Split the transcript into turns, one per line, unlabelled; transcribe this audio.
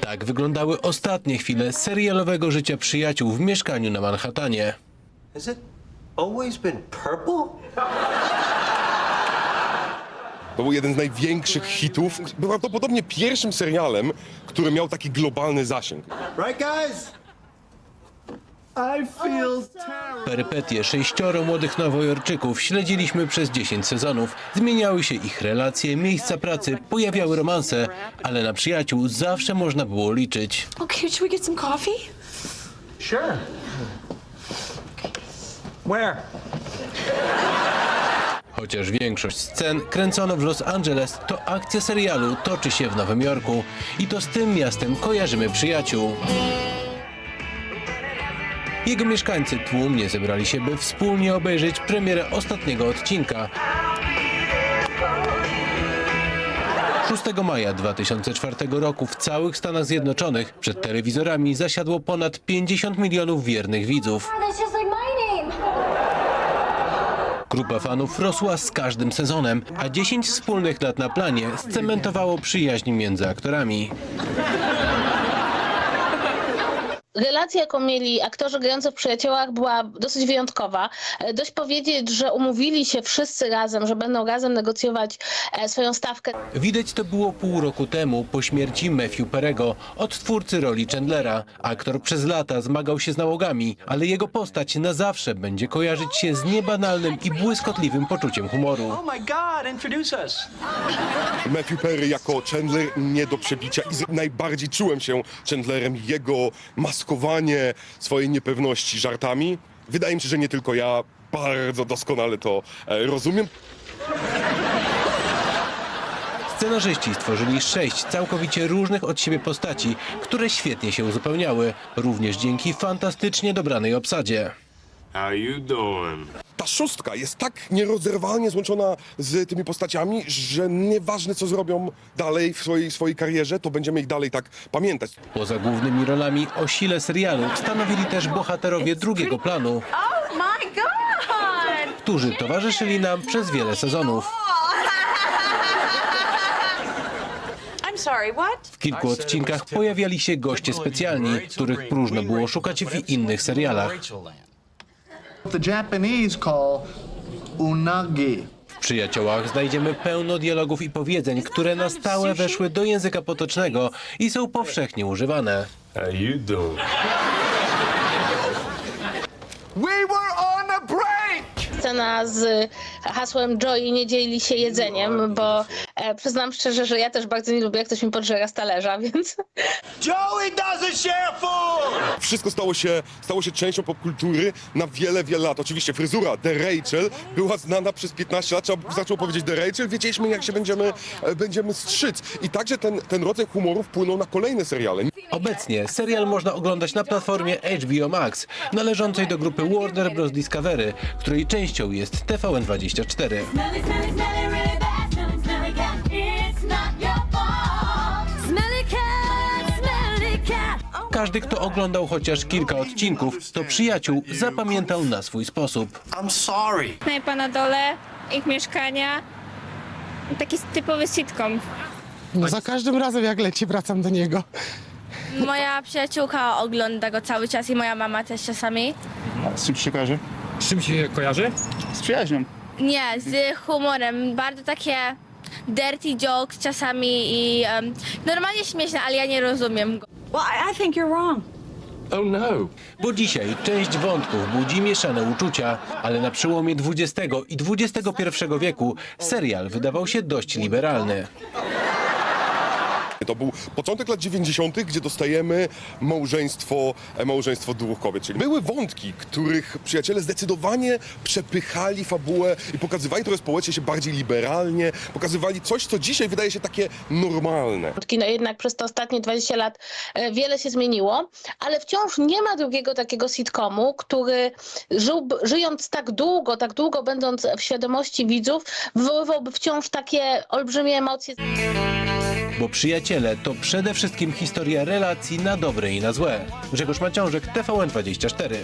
Tak wyglądały ostatnie chwile serialowego życia przyjaciół w mieszkaniu na Manhattanie.
Has it always been purple?
To był jeden z największych hitów. Był prawdopodobnie pierwszym serialem, który miał taki globalny zasięg.
Right, guys?
Perypetie sześcioro młodych nowojorczyków śledziliśmy przez 10 sezonów. Zmieniały się ich relacje, miejsca pracy, pojawiały romanse, ale na przyjaciół zawsze można było liczyć.
Okay, should we get some coffee?
Sure. Where?
Chociaż większość scen kręcono w Los Angeles, to akcja serialu toczy się w Nowym Jorku. I to z tym miastem kojarzymy przyjaciół. Jego mieszkańcy tłumnie zebrali się, by wspólnie obejrzeć premierę ostatniego odcinka. 6 maja 2004 roku w całych Stanach Zjednoczonych przed telewizorami zasiadło ponad 50 milionów wiernych widzów. Grupa fanów rosła z każdym sezonem, a 10 wspólnych lat na planie scementowało przyjaźń między aktorami.
Relacja, jaką mieli aktorzy grający w Przyjaciołach była dosyć wyjątkowa. E, Dość powiedzieć, że umówili się wszyscy razem, że będą razem negocjować e, swoją stawkę.
Widać to było pół roku temu po śmierci Matthew Perego, odtwórcy roli Chandlera. Aktor przez lata zmagał się z nałogami, ale jego postać na zawsze będzie kojarzyć się z niebanalnym i błyskotliwym poczuciem humoru.
Oh my God, introduce us.
Matthew Perry jako Chandler nie do przebicia i najbardziej czułem się Chandlerem. Jego maskowanie swojej niepewności żartami. Wydaje mi się, że nie tylko ja bardzo doskonale to e, rozumiem.
Scenarzyści stworzyli sześć całkowicie różnych od siebie postaci, które świetnie się uzupełniały, również dzięki fantastycznie dobranej obsadzie.
How you doing?
Ta szóstka jest tak nierozerwalnie złączona z tymi postaciami, że nieważne co zrobią dalej w swojej, swojej karierze, to będziemy ich dalej tak pamiętać.
Poza głównymi rolami o sile serialu stanowili też bohaterowie drugiego planu,
Oh my god!
którzy towarzyszyli nam przez wiele sezonów.
I'm sorry, what?
W kilku odcinkach pojawiali się goście specjalni, których próżno było szukać w innych serialach.
The Japanese call unagi.
W Przyjaciołach znajdziemy pełno dialogów i powiedzeń, które na stałe weszły do języka potocznego i są powszechnie używane.
How you doing?
We were on a break!
Scena z hasłem Joey nie dzieli się jedzeniem, bo e, przyznam szczerze, że ja też bardzo nie lubię, jak ktoś mi podżera z talerza, więc
Joey doesn't share food!
Wszystko stało się, stało się częścią popkultury na wiele, wiele lat. Oczywiście fryzura The Rachel była znana przez 15 lat. Trzeba zaczął powiedzieć The Rachel, wiedzieliśmy jak się będziemy, e, będziemy strzyc. I także ten, ten rodzaj humoru wpłynął na kolejne seriale.
Obecnie serial można oglądać na platformie HBO Max, należącej do grupy Warner Bros. Discovery, której częścią jest TVN24.
Smelly, smelly, smelly, really bad. Smelly, smelly cat. It's not your fault. Smelly cat, smelly cat.
Każdy, kto oglądał chociaż kilka odcinków, to przyjaciół zapamiętał na swój sposób.
I'm sorry.
knajpa na dole, ich mieszkania. Taki typowy sitcom.
No za każdym razem jak leci wracam do niego.
Moja przyjaciółka ogląda go cały czas i moja mama też czasami.
Z czym się kojarzy?
Z czym się kojarzy?
Z przyjaźnią.
Nie, z humorem. Bardzo takie dirty jokes czasami i em, normalnie śmieszne, ale ja nie rozumiem go.
Well, I, I think you're wrong.
Oh no.
Bo dzisiaj część wątków budzi mieszane uczucia, ale na przełomie XX i XXI wieku serial wydawał się dość liberalny.
To był początek lat 90., gdzie dostajemy małżeństwo, e, małżeństwo dwóch kobiet. Czyli były wątki, których przyjaciele zdecydowanie przepychali fabułę i pokazywali trochę społecznie się bardziej liberalnie, pokazywali coś, co dzisiaj wydaje się takie normalne.
kino jednak przez te ostatnie 20 lat e, wiele się zmieniło, ale wciąż nie ma drugiego takiego sitcomu, który żył, żyjąc tak długo, tak długo będąc w świadomości widzów, wywoływałby wciąż takie olbrzymie emocje.
Bo przyjaciele to przede wszystkim historia relacji na dobre i na złe. Grzegorz Maciążek, TVN24.